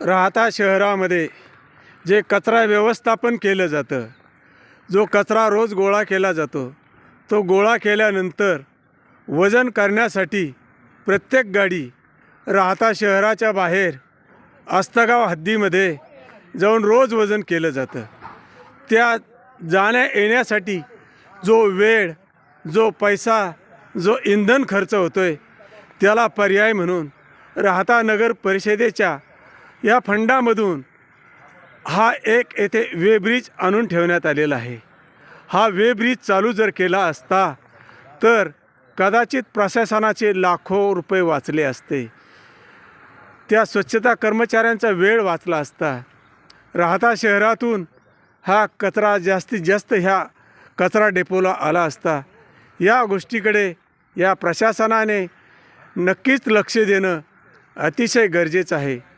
राहता शहरामध्ये जे कचरा व्यवस्थापन केलं जातं जो कचरा रोज गोळा केला जातो तो गोळा केल्यानंतर वजन करण्यासाठी प्रत्येक गाडी राहता शहराच्या बाहेर आस्तगाव हद्दीमध्ये जाऊन रोज वजन केलं जातं. त्या जाण्या येण्यासाठी जो वेळ जो पैसा जो इंधन खर्च होतो आहे त्याला पर्याय म्हणून राहता नगर परिषदेच्या या फंडामधून हा एक येथे वे ब्रिज आणून ठेवण्यात आलेला आहे. हा वे ब्रिज चालू जर केला असता तर कदाचित प्रशासनाचे लाखो रुपये वाचले असते. त्या स्वच्छता कर्मचाऱ्यांचा वेळ वाचला असता. राहता शहरातून हा कचरा जास्तीत जास्त ह्या कचरा डेपोला आला असता. या गोष्टीकडे या प्रशासनाने नक्कीच लक्ष देणं अतिशय गरजेचं आहे.